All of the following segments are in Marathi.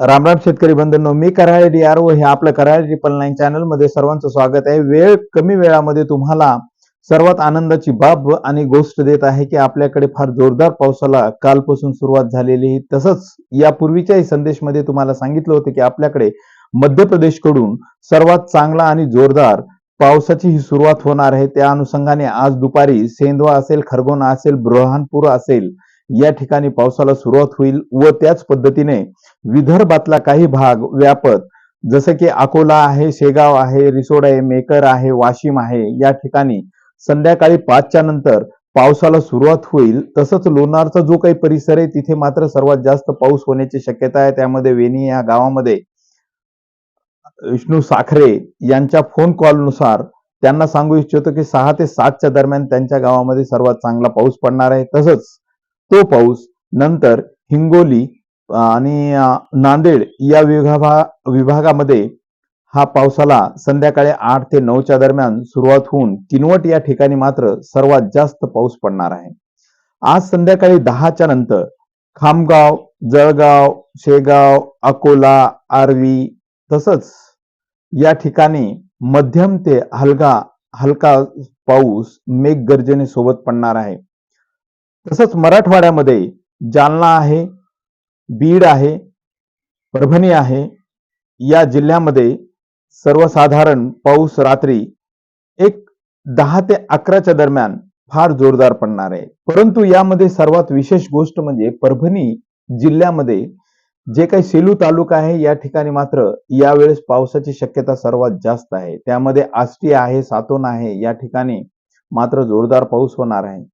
रामराम शेतकरी बंधूंनो मी कराळे डी आर ओ हे आपलं कराळे ट्रिपल नाईन चॅनलमध्ये सर्वांचं स्वागत आहे. वेळ कमी वेळामध्ये तुम्हाला सर्वात आनंदाची बाब आणि गोष्ट देत आहे की आपल्याकडे फार जोरदार पावसाला कालपासून सुरुवात झालेली तसंच यापूर्वीच्याही संदेशमध्ये तुम्हाला सांगितलं होतं की आपल्याकडे मध्य प्रदेशकडून सर्वात चांगला आणि जोरदार पावसाची ही सुरुवात होणार आहे. त्या अनुषंगाने आज दुपारी सेंधवा असेल खरगोना असेल बुरहानपूर असेल या ठिकाणी पावसाला सुरुवात होईल व त्याच पद्धतीने विदर्भातला काही भाग व्यापत जसं की अकोला आहे शेगाव आहे रिसोड आहे मेकर आहे वाशिम आहे या ठिकाणी संध्याकाळी पाचच्या नंतर पावसाला सुरुवात होईल. तसंच लोणारचा जो काही परिसर आहे तिथे मात्र सर्वात जास्त पाऊस होण्याची शक्यता आहे. त्यामध्ये वेणी या गावामध्ये विष्णू साखरे यांच्या फोन कॉलनुसार त्यांना सांगू इच्छितो की सहा ते सातच्या दरम्यान त्यांच्या गावामध्ये सर्वात चांगला पाऊस पडणार आहे. तसंच तो पाऊस नंतर हिंगोली आणि नांदेड या विभागा विभागामध्ये हा पावसाला संध्याकाळी आठ ते नऊच्या दरम्यान सुरुवात होऊन किनवट या ठिकाणी मात्र सर्वात जास्त पाऊस पडणार आहे. आज संध्याकाळी दहाच्या नंतर खामगाव जळगाव शेगाव अकोला आर्वी तसंच या ठिकाणी मध्यम ते हलका हलका पाऊस मेघगर्जनेसोबत पडणार आहे. तसंच मराठवाड्यामध्ये जालना आहे बीड आहे परभणी आहे या जिल्ह्यामध्ये सर्वसाधारण पाऊस रात्री एक दहा ते अकराच्या दरम्यान फार जोरदार पडणार आहे. परंतु यामध्ये सर्वात विशेष गोष्ट म्हणजे परभणी जिल्ह्यामध्ये जे काही सेलू तालुका आहे या ठिकाणी मात्र यावेळेस पावसाची शक्यता सर्वात जास्त आहे. त्यामध्ये आष्टी आहे सातोन आहे या ठिकाणी मात्र जोरदार पाऊस होणार आहे.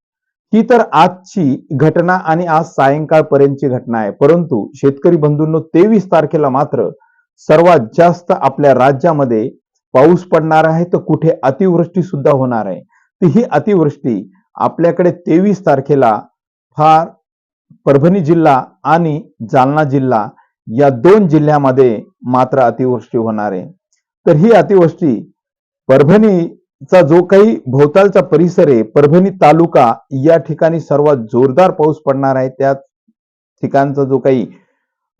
ही तर आजची घटना आणि आज सायंकाळपर्यंतची घटना आहे. परंतु शेतकरी बंधूंनो तेवीस तारखेला मात्र सर्वात जास्त आपल्या राज्यामध्ये पाऊस पडणार आहे तर कुठे अतिवृष्टी सुद्धा होणार आहे. तर ही अतिवृष्टी आपल्याकडे तेवीस तारखेला फार परभणी जिल्हा आणि जालना जिल्हा या दोन जिल्ह्यामध्ये मात्र अतिवृष्टी होणार आहे. तर ही अतिवृष्टी परभणी चा जो काही भोवतालचा परिसर आहे परभणी तालुका या ठिकाणी सर्वात जोरदार पाऊस पडणार आहे. त्या ठिकाणचा जो काही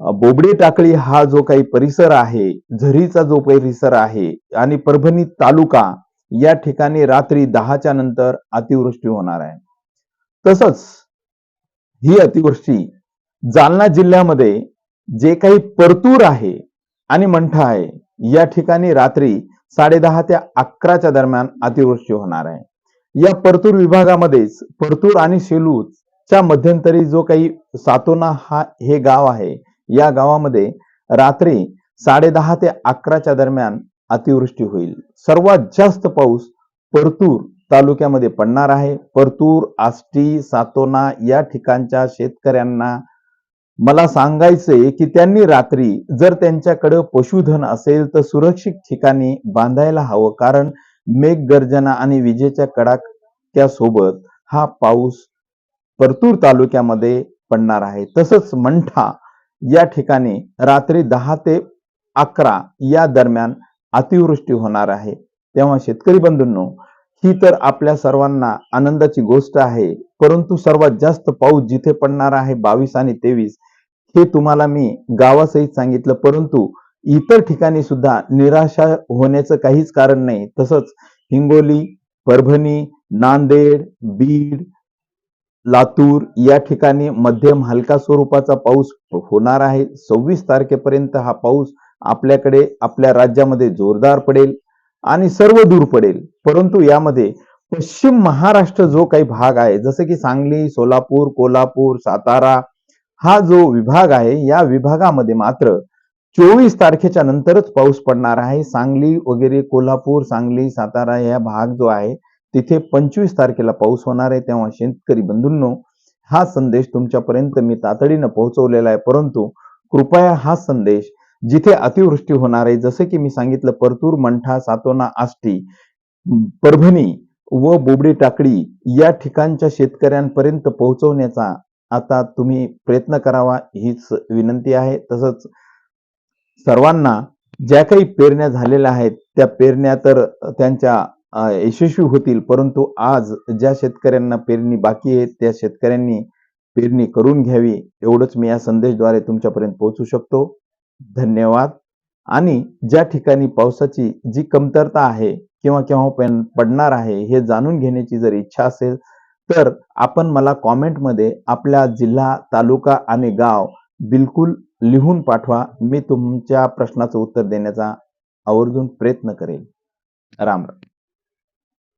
बोबडी बोबडे टाकळी हा जो काही परिसर आहे झरीचा जो परिसर आहे आणि परभणी तालुका या ठिकाणी रात्री दहाच्या नंतर अतिवृष्टी होणार आहे. तसंच ही अतिवृष्टी जालना जिल्ह्यामध्ये जे काही परतूर आहे आणि मंठा आहे या ठिकाणी रात्री साडेदहा ते अकराच्या दरम्यान अतिवृष्टी होणार आहे. या परतूर विभागामध्येच परतूर आणि सेलूच्या मध्यंतरी जो काही सातोना हा हे गाव आहे या गावामध्ये रात्री साडेदहा ते अकराच्या दरम्यान अतिवृष्टी होईल. सर्वात जास्त पाऊस परतूर तालुक्यामध्ये पडणार आहे. परतूर आष्टी सातोना या ठिकाणच्या शेतकऱ्यांना मला सांगायचंय की त्यांनी रात्री जर त्यांच्याकडे पशुधन असेल तर सुरक्षित ठिकाणी बांधायला हवं. कारण मेघगर्जना आणि विजेच्या कडाक्यासोबत हा पाऊस परतूर तालुक्यामध्ये पडणार आहे. तसंच मंठा या ठिकाणी रात्री दहा ते अकरा या दरम्यान अतिवृष्टी होणार आहे. तेव्हा शेतकरी बंधूंनो ही तर आपल्या सर्वांना आनंदाची गोष्ट आहे. परंतु सर्वात जास्त पाऊस जिथे पडणार आहे बावीस आणि तेवीस हे तुम्हाला मी गावासहित सांगितलं परंतु इतर ठिकाणी सुद्धा निराशा होण्याचं काहीच कारण नाही. तसंच हिंगोली परभणी नांदेड बीड लातूर या ठिकाणी मध्यम हलका स्वरूपाचा पाऊस होणार आहे. सव्वीस तारखेपर्यंत हा पाऊस आपल्याकडे आपल्या राज्यामध्ये जोरदार पडेल आणि सर्व दूर पडेल. परंतु यामध्ये पश्चिम महाराष्ट्र जो काही भाग आहे जसे की सांगली सोलापूर कोल्हापूर सातारा हा जो विभाग आहे या विभागामध्ये मात्र चोवीस तारखेच्या नंतरच पाऊस पडणार आहे. सांगली वगैरे कोल्हापूर सांगली सातारा या भाग जो आहे तिथे पंचवीस तारखेला पाऊस होणार आहे. तेव्हा शेतकरी बंधूंनो हा संदेश तुमच्यापर्यंत मी तातडीनं पोहोचवलेला आहे. परंतु कृपया हा संदेश जिथे अतिवृष्टी होणार आहे जसं की मी सांगितलं परतूर मंठा सातोना आष्टी परभणी व बोबडी टाकडी या ठिकाणच्या शेतकऱ्यांपर्यंत पोहोचवण्याचा आता तुम्ही प्रयत्न करावा हीच विनंती आहे. तसंच सर्वांना ज्या काही पेरण्या झालेल्या आहेत त्या पेरण्या तर त्यांच्या यशस्वी होतील. परंतु आज ज्या शेतकऱ्यांना पेरणी बाकी आहे त्या शेतकऱ्यांनी पेरणी करून घ्यावी एवढंच मी या संदेशद्वारे तुमच्यापर्यंत पोहोचू शकतो. धन्यवाद. आणि ज्या ठिकाणी पावसाची जी कमतरता आहे किंवा केव्हा पडणार आहे हे जाणून घेण्याची जर इच्छा असेल तर आपण मला कॉमेंटमध्ये आपल्या जिल्हा तालुका आणि गाव बिलकुल लिहून पाठवा. मी तुमच्या प्रश्नाचं उत्तर देण्याचा आवर्जून प्रयत्न करेन राम राम.